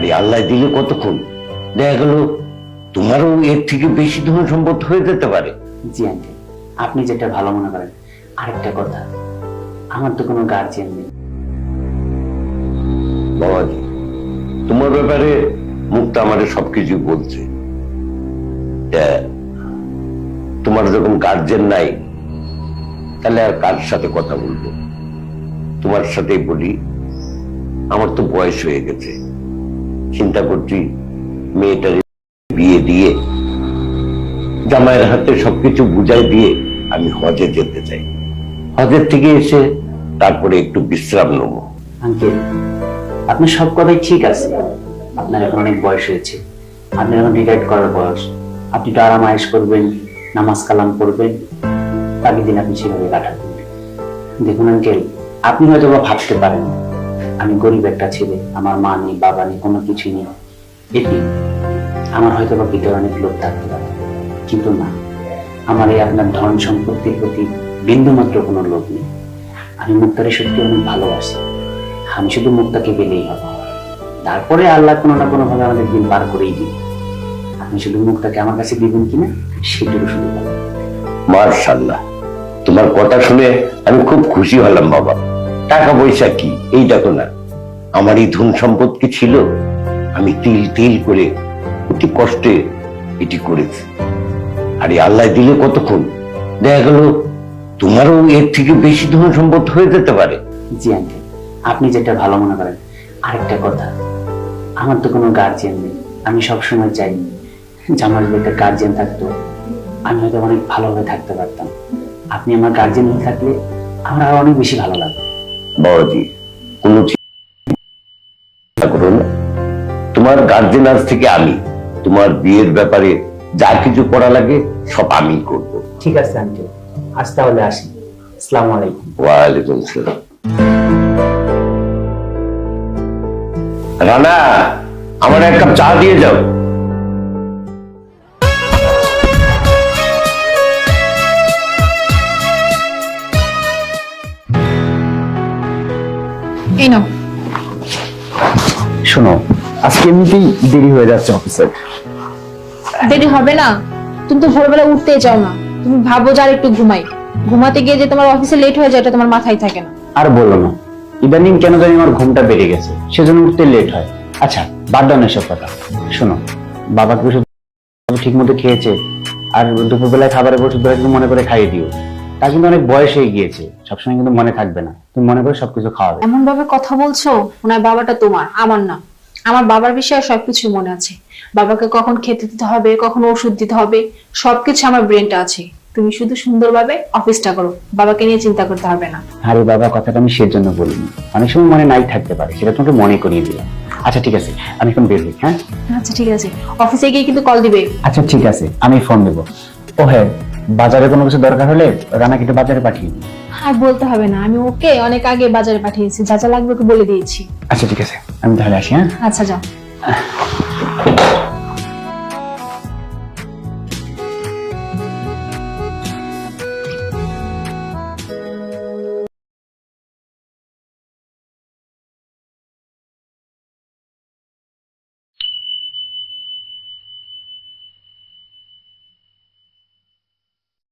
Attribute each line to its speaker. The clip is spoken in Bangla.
Speaker 1: আরে আল্লাহ দিলে কতক্ষণ? দেখা গেল তোমারও এর থেকে বেশি ধন সম্পদ হয়ে যেতে পারে।
Speaker 2: জি আন্টি। আপনি যেটা ভালো মনে করেন। আরেকটা কথা আমার তো কোনো গার্জিয়ান নেই।
Speaker 1: বাবাজি তোমার ব্যাপারে মুক্তা আমাদের সবকিছু বলছে। তোমার যখন গার্জেন নাই তাহলে আর কার সাথে কথা বলব? তোমার সাথেই বলি আমার তো বয়স হয়ে গেছে। চিন্তা করছি, মেয়েটার বিয়ে দিয়ে, জামাইয়ের হাতে সবকিছু বুঝাই দিয়ে আমি হজে যেতে চাই। হজের থেকে এসে তারপরে একটু বিশ্রাম নেব।
Speaker 2: আপনার সব কথাই ঠিক আছে। আপনার এখন অনেক বয়স হয়েছে। আপনার এখন রিটায়ার্ড করার বয়স। আপনি তো আরাম আয়েস করবেন, নামাজ কালাম করবেন বাকি দিন আপনি সেভাবে কাটাবেন। দেখুন আঙ্কেল, আপনি হয়তো বা ভাবতে পারেন আমি গরিব একটা ছেলে, আমার মা নেই, বাবা নেই, কোনো কিছু নেই। এটি আমার হয়তো বা ভিতরে অনেক লোভ থাকতে পারে। কিন্তু না, আমার এই আপনার ধন সম্পত্তির প্রতি বিন্দু মাত্র কোনো লোভ নেই। আমি মুক্তারে সত্যি অনেক ভালোবাসি। আমি শুধু মুক্তাকে পেলেই হবে। তারপরে আল্লাহ কোনো না কোনো ভাবে আমাদের দিন পার করেই দিবে। আপনি শুধু মুক্তাকে আমার কাছে দিবেন কিনা সেটুকু শুধু
Speaker 1: মার্শাল্লাহ, তোমার কথা শুনে আমি খুব খুশি হলাম, বাবা। টাকা পয়সা কি? এই দেখো না। আমার এই ধন সম্পদ কি ছিল, আমি তিল তিল করে অতি কষ্টে এটি করেছি। আরে আল্লাহ দিলে কতক্ষণ? দেখা গেল তোমারও এর থেকে বেশি ধন সম্পদ হয়ে যেতে পারে।
Speaker 2: জি আঙ্কেল আপনি যেটা ভালো মনে করেন, আরেকটা কথা। আমার তো কোনো গার্জিয়ান নেই, আমি সবসময় চাই। যে আমার যদি একটা গার্জিয়ান থাকতো, আমি হয়তো অনেক ভালোভাবে থাকতে পারতাম। আপনি আমার গার্জিয়ান থাকলে আমার আরও অনেক বেশি ভালো লাগবে
Speaker 1: বাবাজি কোনো করো না। তোমার গার্জেন আজ থেকে আমি তোমার বিয়ের ব্যাপারে যা কিছু করা লাগে সব আমি করব।
Speaker 2: ঠিক আছে আঙ্কেল আজ তাহলে আসি। আসসালামু আলাইকুম।
Speaker 1: ওয়ালাইকুম সালাম রানা আমার এক কাপ চা দিয়ে যাও।
Speaker 3: এই নাও।
Speaker 4: শোনো আজকে এমনিতেই দেরি হয়ে যাচ্ছে অফিসে
Speaker 3: দেরি হবে না? তুমি তো ভোরবেলা উঠতেই চাও না। তুমি ভাবো যে আর একটু ঘুমাই। ঘুমাতে গিয়ে যে তোমার অফিসে লেট হয়ে যায় এটা তোমার মাথায় থাকে না।
Speaker 4: আর বলো না ইদানিং কেন জানি আমার ঘুমটা বেড়ে গেছে সেজন্য উঠতে লেট হয়। আচ্ছা বাদ দাও না এসব কথা। শোনো বাবাকে ওষুধ ঠিক মতো খেয়েছে আর দুপুরবেলায় খাবারের ওষুধ মনে করে খাইয়ে দিও। তা কিন্তু অনেক বয়স হয়ে গিয়েছে সবসময় কিন্তু মনে থাকবে না। তুমি মনে করে সবকিছু খাওয়াবে।
Speaker 3: এমন ভাবে কথা বলছো ওনার বাবাটা তোমার আমার না। আমার বাবার বিষয়ে সবকিছু মনে আছে। বাবাকে কখন খেতে দিতে হবে কখন ওষুধ দিতে হবে সবকিছু আমার ব্রেনটা আছে। তুমি শুধু সুন্দরভাবে অফিসটা করো বাবাকে নিয়ে চিন্তা করতে হবে না।
Speaker 4: আরে বাবা কথাটা আমি সেজন্য বলিনি। অনেক সময় মনে নাই থাকতে পারে সেটা তোমাকে মনে করিয়ে দিলাম। আচ্ছা ঠিক আছে আমি এখন বের হই হ্যাঁ?
Speaker 3: আচ্ছা ঠিক আছে। অফিসে গিয়ে কিন্তু কল দিবে।
Speaker 4: আচ্ছা ঠিক আছে আমি ফোন দেবো। ও হ্যাঁ বাজারে কোনো কিছু দরকার হলে রানাকে একটু বাজারে পাঠিয়ে দিই
Speaker 3: আর বলতে হবে না আমি ওকে অনেক আগে বাজারে পাঠিয়েছি যা যা লাগবে ওকে বলে দিয়েছি।
Speaker 4: আচ্ছা ঠিক আছে। আমি তাহলে আসি হ্যাঁ?
Speaker 3: আচ্ছা যাও।